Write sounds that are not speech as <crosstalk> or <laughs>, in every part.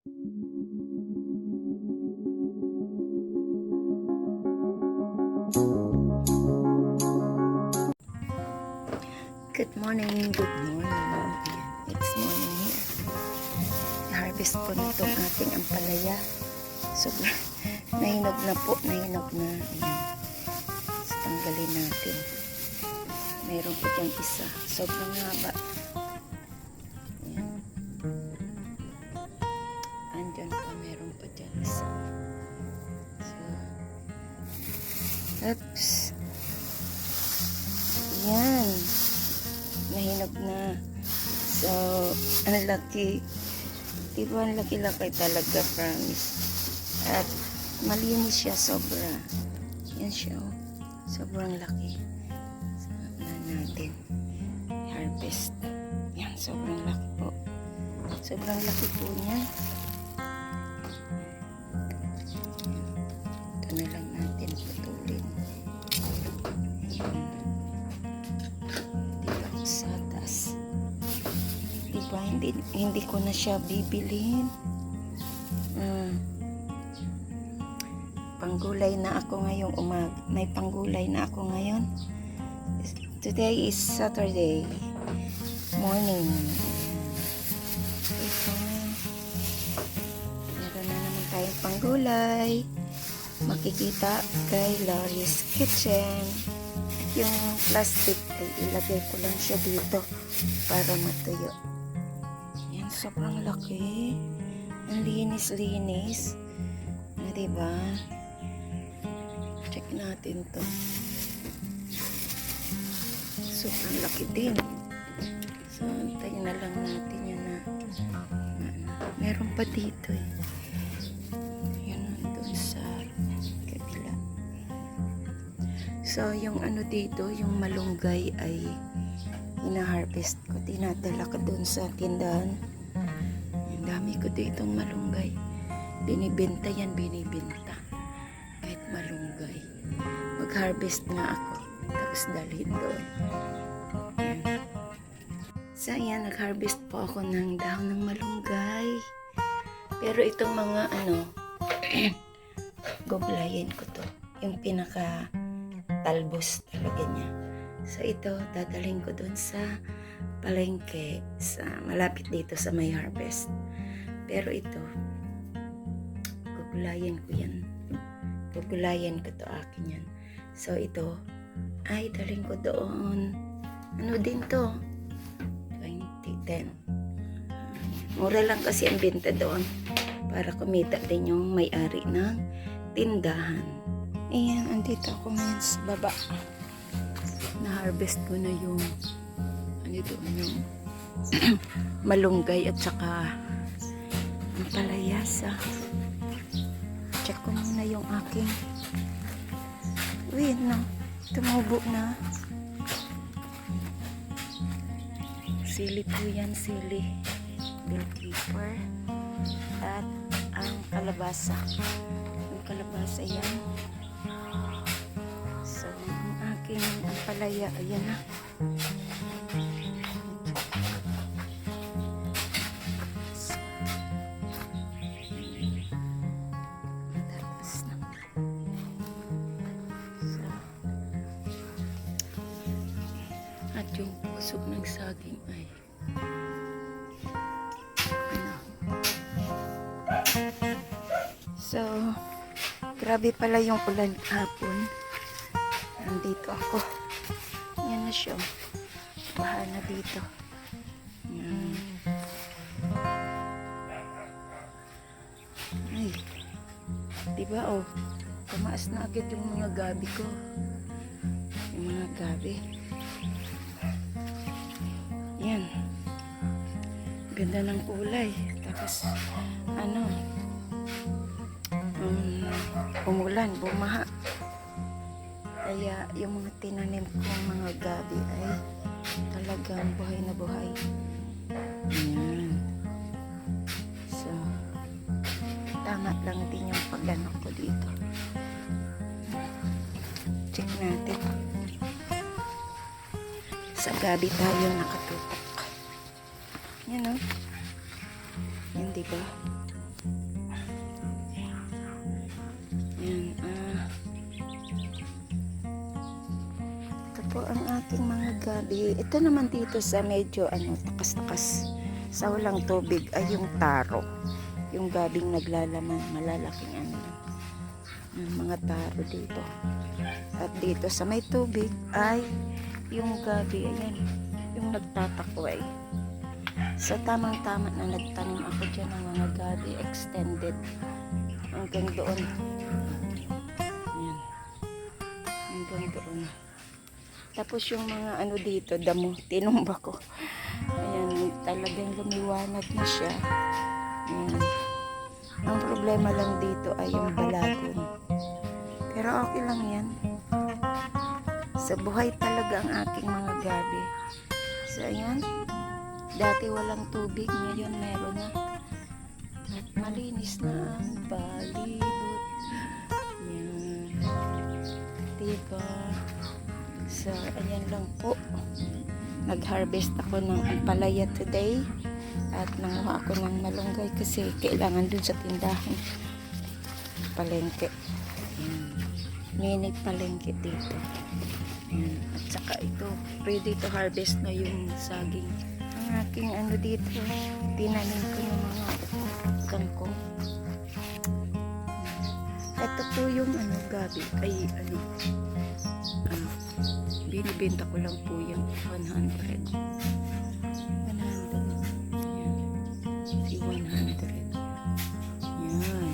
Good morning, good morning. It's morning here. I-harvest ko na itong ating ampalaya. So, <laughs> nahinog na po, nahinog na. Ayan. Tanggalin natin. Mayroon po diyang isa. Sobrang haba. Mayroon pa dyan oops. Yan. Nahinog na. So, ang laki. Diba ang laki-laki talaga, promise. At malinis siya sobra. Yan siya, oh. Sobrang laki. So, na natin. Harvest. Yan, sobrang laki po. Sobrang laki po niya. Hindi, hindi ko na siya bibilhin. Mm. Panggulay na ako ngayong umag. May panggulay na ako ngayon. Today is Saturday morning. Ito. Meron na naman tayong panggulay. Makikita kay Laurie's Kitchen yung plastic ay ilagay ko lang siya dito para matuyo. Yan, sobrang laki. Ang linis-linis. Na, diba? Check natin to. Sobrang laki din. So, antayin na lang natin yun na, na. Meron pa dito eh. Yun, nandun sa kabila. So, yung ano dito, yung malunggay ay ina-harvest ko. Tinadala ko doon sa tindahan. Dami ko ditong malunggay. Binibenta yan, binibenta. Kahit malunggay. Mag-harvest nga ako. Tapos dalhin doon. Ayan. So, ayan, nag-harvest po ako ng dahon ng malunggay. Pero itong mga ano, <clears throat> goblayin ko to. Yung pinaka talbos talaga niya. So ito, dadalhin ko doon sa palengke sa malapit dito sa may harvest. Pero ito, gugulayan ko yan. Gugulayan ko to akin yan. So ito, ay dalhin ko doon. Ano din to? 2010. Mura lang kasi ang binta doon para kumita din yung may-ari ng tindahan. Ayan, andito ako ngayon sa baba. Na-harvest ko na yung ano doon yung <clears throat> malunggay at saka ang palayasa. Check ko muna yung aking Wait na. Tumubo na. Sili po yan, sili. Bell keeper. At ang kalabasa. Yung kalabasa yan. So, ang aking ampalaya, ayan na. At yung puso ng saging ay. So, grabe pala yung ulan kahapon. Nandito ako. Yan na siya. Baha na dito. Yan. Ay. Diba oh. Tumaas na agad yung mga gabi ko. Yung mga gabi. Yan. Ganda ng kulay. Tapos, ano, um, umulan, bumaha. Kaya yung mga tinanim kong mga gabi ay talagang buhay na buhay. Ayan. So, tama lang din yung pagano ko dito. Check natin. Sa gabi tayo nakatutok. di ba? Yan, ah. Ito po ang aking mga gabi. Ito naman dito sa medyo ano, takas-takas sa walang tubig ay yung taro. Yung gabing naglalaman, malalaking ano. Mga taro dito. At dito sa may tubig ay yung gabi, ayan, yung nagtatakway. Eh. So tamang-tama na nagtanim ako dyan ng mga gabi extended hanggang doon. Ayan. Hanggang doon. Tapos yung mga ano dito, damo, tinumba ko. Ayan, talagang lumiwanag na siya. Ayan. Ang problema lang dito ay yung balagon. Pero okay lang yan. Sa buhay talaga ang aking mga gabi. So, ayan. Dati walang tubig, ngayon meron na. At malinis na ang palibot. Yan. Diba? So, ayan lang po. Nag-harvest ako ng ampalaya today. At nanguha ako ng malunggay kasi kailangan dun sa tindahan. Palengke. Yan. Mini palengke dito. Yan. At saka ito, ready to harvest na yung saging. Aking ano dito, tinanim ko ng mga kangkong. Ito po yung ano, gabi. Ay, ano, ah, binibenta ko lang po yung 100. 100. Yan. Si 100. Yan.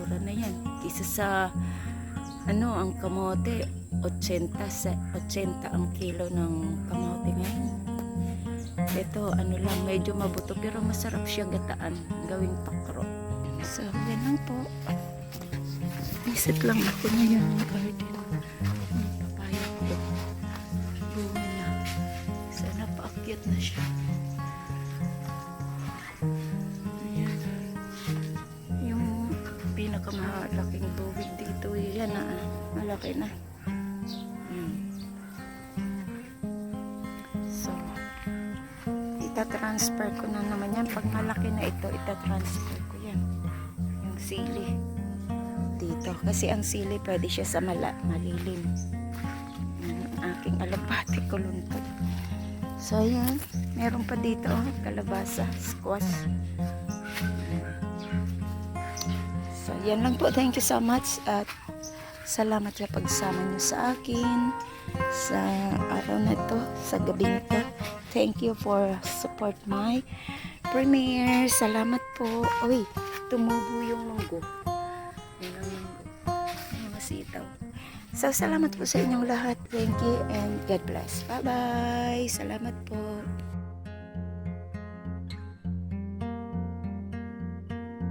Mura na yan. Kisa sa ano, ang kamote, 80 sa 80 ang kilo ng kamote ngayon. Ito, ano lang, medyo mabuto pero masarap siya gataan, gawing pakro. So, yan lang po. Visit lang ako ngayon ng garden. Ang papaya ko. Bunga na. Sana paakyat na siya. Ayan. Yung pinakamalaking tubig dito, yan na. Malaki na. Itatransfer ko na naman yan. Pag malaki na ito, itatransfer ko yan. Yung sili. Dito. Kasi ang sili, pwede siya sa mala, malilim. Yung aking alapati kuluntot. So, yan. Meron pa dito, oh, kalabasa, squash. So, yan lang po. Thank you so much. At salamat sa pagsama niyo sa akin sa araw na to, sa gabing to. Thank you for support my premiere. Salamat po. Uy, tumubo yung munggo. Yan ang munggo. Yung. So, salamat po sa inyong lahat. Thank you and God bless. Bye-bye. Salamat po.